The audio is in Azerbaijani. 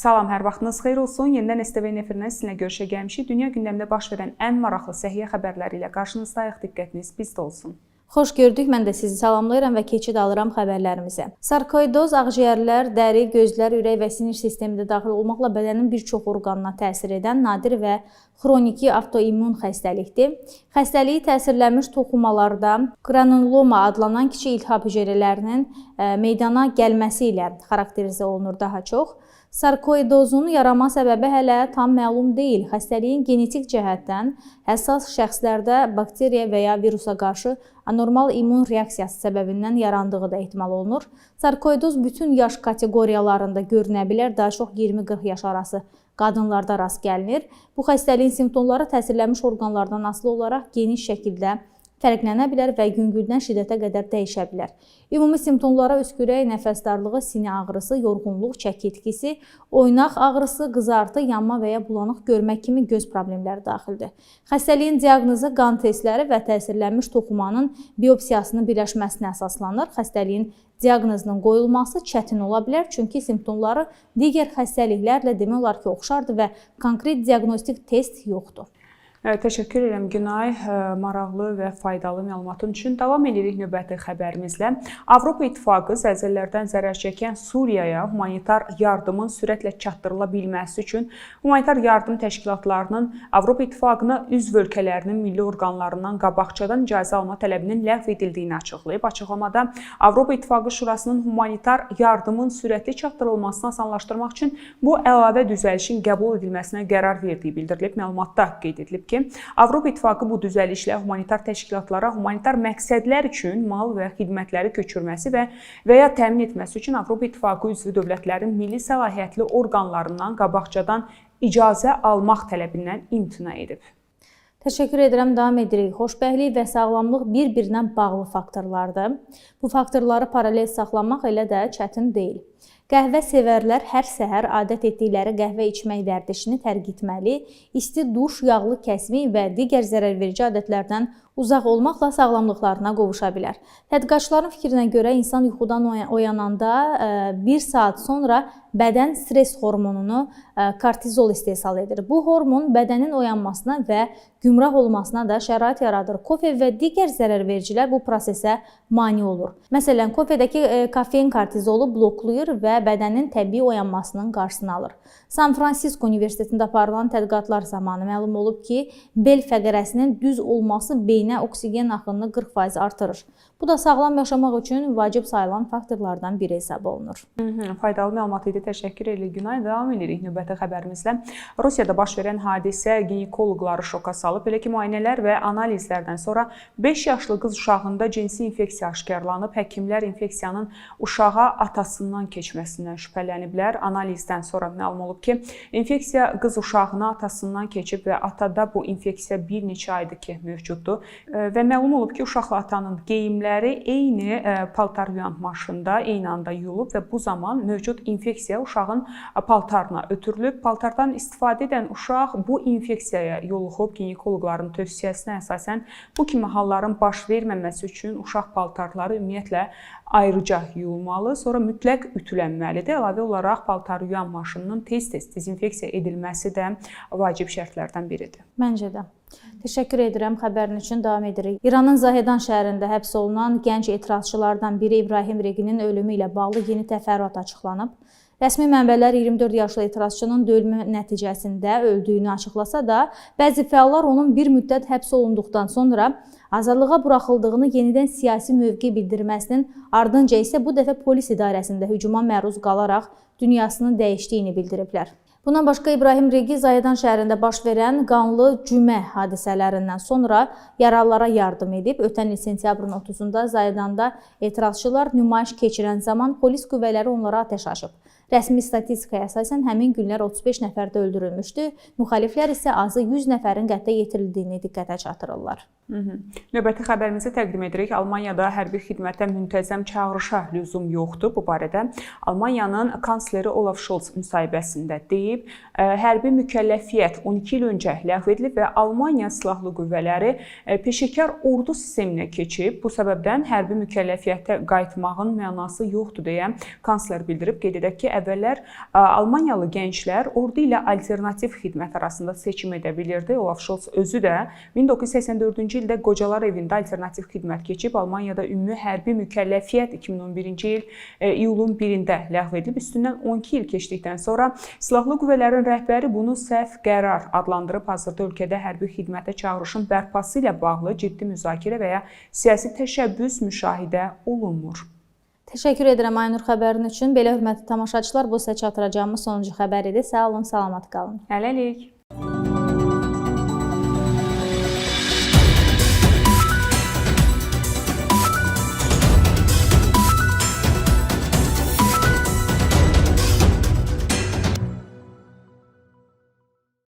Salam, hər vaxtınız xeyir olsun. Yenidən STV efirindən sizinlə görüşə gəlmişik. Dünya gündəmində baş verən ən maraqlı səhiyyə xəbərləri ilə qarşınızdayıq. Diqqətiniz bizdə olsun. Xoş gördük. Mən də sizi salamlayıram və keçid alıram xəbərlərimizə. Sarkoidoz ağciyərlər, dəri, gözlər, ürək və sinir sistemi də daxil olmaqla bədənin bir çox orqanına təsir edən nadir və xroniki avtoimmun xəstəlikdir. Xəstəliyi təsirlənmiş toxumalarda qranuloma adlanan kiçik iltihab hüceyrələrinin e, meydana gəlməsi ilə xarakterizə olunur daha çox. Sarkoidozun yaranma səbəbi hələ tam məlum deyil. Xəstəliyin genetik cəhətdən həssas şəxslərdə bakteriya və ya virusa qarşı anormal immun reaksiyası səbəbindən yarandığı da ehtimal olunur. Sarkoidoz bütün yaş kateqoriyalarında görünə bilər, daha çox 20-40 yaş arası qadınlarda rast gəlinir. Bu xəstəliyin simptomları təsirlənmiş orqanlardan asılı olaraq geniş şəkildə fərqlənə bilər və yüngüldən şiddətə qədər dəyişə bilər. Ümumi simptomlara öskürək, nəfəs darlığı, sinə ağrısı, yorğunluq, çəki itkisi, oynaq ağrısı, qızartı, yanma və ya bulanıq görmək kimi göz problemləri daxildir. Xəstəliyin diaqnozu qan testləri və təsirlənmiş toxumanın biopsiyasının birləşməsinə əsaslanır. Xəstəliyin diaqnozunun qoyulması çətin ola bilər, çünki simptomları digər xəstəliklərlə demək olar ki, oxşardır və konkret diaqnostik test yoxdur. Təşəkkür edirəm Günay maraqlı və faydalı məlumatın üçün. Davam edirik növbəti xəbərimizlə. Avropa İttifaqı zəlzələlərdən zərər çəkən Suriyaya humanitar yardımın sürətlə çatdırıla bilməsi üçün humanitar yardım təşkilatlarının Avropa İttifaqına üzv ölkələrinin milli orqanlarından qabaqcadan icazə alma tələbinin ləğv edildiyini açıqlayıb. Açıqlamada Avropa İttifaqı Şurasının humanitar yardımın sürətli çatdırılmasını asanlaşdırmaq üçün bu əlavə düzəlişin qəbul edilməsinə qərar verdiyi bildirilib. Məlumatda qeyd edilib ki, Avropa İttifaqı bu düzəlişlə humanitar təşkilatlara humanitar məqsədlər üçün mal və xidmətləri köçürməsi və və ya təmin etməsi üçün Avropa İttifaqı üzvü dövlətlərin milli səlahiyyətli orqanlarından qabaqcadan icazə almaq tələbindən imtina edib. Təşəkkür edirəm. Davam edirik. Xoşbəxtlik və sağlamlıq bir-birinə bağlı faktorlardır. Bu faktorları paralel saxlamaq elə də çətin deyil. Qəhvə sevərlər hər səhər adət etdikləri qəhvə içmək vərdişini tərk etməli, isti duş, yağlı kəsmi və digər zərərverici adətlərdən uzaq olmaqla sağlamlıqlarına qovuşa bilər. Tədqiqatçıların fikrinə görə insan yuxudan oyananda 1 e, saat sonra bədən stress hormonunu e, kortizol istehsal edir. Bu hormon bədənin oyanmasına və gümrah olmasına da şərait yaradır. Kofe və digər zərərvericilər bu prosesə mane olur. Məsələn, kofedəki e, kofein kortizolu bloklayır və bədənin təbii oyanmasının qarşısını alır. San Fransisko Universitetində aparılan tədqiqatlar zamanı məlum olub ki, bel fəqərəsinin düz olması beyinə oksigen axınını 40% artırır. Bu da sağlam yaşamaq üçün vacib sayılan faktorlardan biri hesab olunur. Hı -hı, faydalı məlumat idi. Təşəkkür edirik Günay. Davam edirik növbəti xəbərimizlə. Rusiyada baş verən hadisə ginekoloqları şoka salıb. Belə ki, müayinələr və analizlərdən sonra 5 yaşlı qız uşağında cinsi infeksiya aşkarlanıb. Həkimlər infeksiyanın uşağa atasından keçməsindən şübhələniblər. Analizdən sonra məlum olub ki, infeksiya qız uşağına atasından keçib və atada bu infeksiya bir neçə aydır ki, mövcuddur və məlum olub ki, uşaqla atanın geyimləri eyni e, paltar yuyan maşında eyni anda yuyulub və bu zaman mövcud infeksiya uşağın e, paltarına ötürülüb. Paltardan istifadə edən uşaq bu infeksiyaya yoluxub. Ginekoloqların tövsiyəsinə əsasən bu kimi halların baş verməməsi üçün uşaq paltarları ümumiyyətlə ayrıca yuyulmalı, sonra mütləq ütülənməlidir. Əlavə olaraq paltar yuyan maşınının tez-tez dezinfeksiya edilməsi də vacib şərtlərdən biridir. Məncə də. Təşəkkür edirəm xəbərin üçün. Davam edirik. İranın Zahedan şəhərində həbs olunan gənc etirazçılardan biri İbrahim Reginin ölümü ilə bağlı yeni təfərrüat açıqlanıb. Rəsmi mənbələr 24 yaşlı etirazçının ölümü nəticəsində öldüyünü açıqlasa da, bəzi fəallar onun bir müddət həbs olunduqdan sonra azadlığa buraxıldığını yenidən siyasi mövqe bildirməsinin ardınca isə bu dəfə polis idarəsində hücuma məruz qalaraq dünyasını dəyişdiyini bildiriblər. Bundan başqa İbrahim Regi Zayadan şəhərində baş verən qanlı cümə hadisələrindən sonra yaralılara yardım edib. Ötən il sentyabrın 30-da Zayadanda etirazçılar nümayiş keçirən zaman polis qüvvələri onlara atəş açıb. Rəsmi statistikaya əsasən həmin günlər 35 nəfər də öldürülmüşdü. Müxaliflər isə azı 100 nəfərin qətlə yetirildiyini diqqətə çatdırırlar. Növbəti xəbərimizi təqdim edirik. Almaniyada hərbi xidmətə müntəzəm çağırışa lüzum yoxdur. Bu barədə Almaniyanın kansleri Olaf Scholz müsahibəsində deyib. Hərbi mükəlləfiyyət 12 il öncə ləğv edilib və Almaniya silahlı qüvvələri peşəkar ordu sisteminə keçib. Bu səbəbdən hərbi mükəlləfiyyətə qayıtmağın mənası yoxdur deyə kansler bildirib. Qeyd edək ki, əvvəllər Almaniyalı gənclər ordu ilə alternativ xidmət arasında seçim edə bilirdi. Olaf Scholz özü də 1984-cü ildə qocalar evində alternativ xidmət keçib Almaniyada ümumi hərbi mükəlləfiyyət 2011-ci il e, iyulun 1-də ləğv edilib. Üstündən 12 il keçdikdən sonra silahlı qüvvələrin rəhbəri bunu səhv qərar adlandırıb. Hazırda ölkədə hərbi xidmətə çağırışın bərpası ilə bağlı ciddi müzakirə və ya siyasi təşəbbüs müşahidə olunmur. Təşəkkür edirəm Aynur xəbərin üçün. Belə hörmətli tamaşaçılar, bu sizə çatdıracağımız sonuncu xəbər idi. Sağ olun, salamat qalın. Hələlik.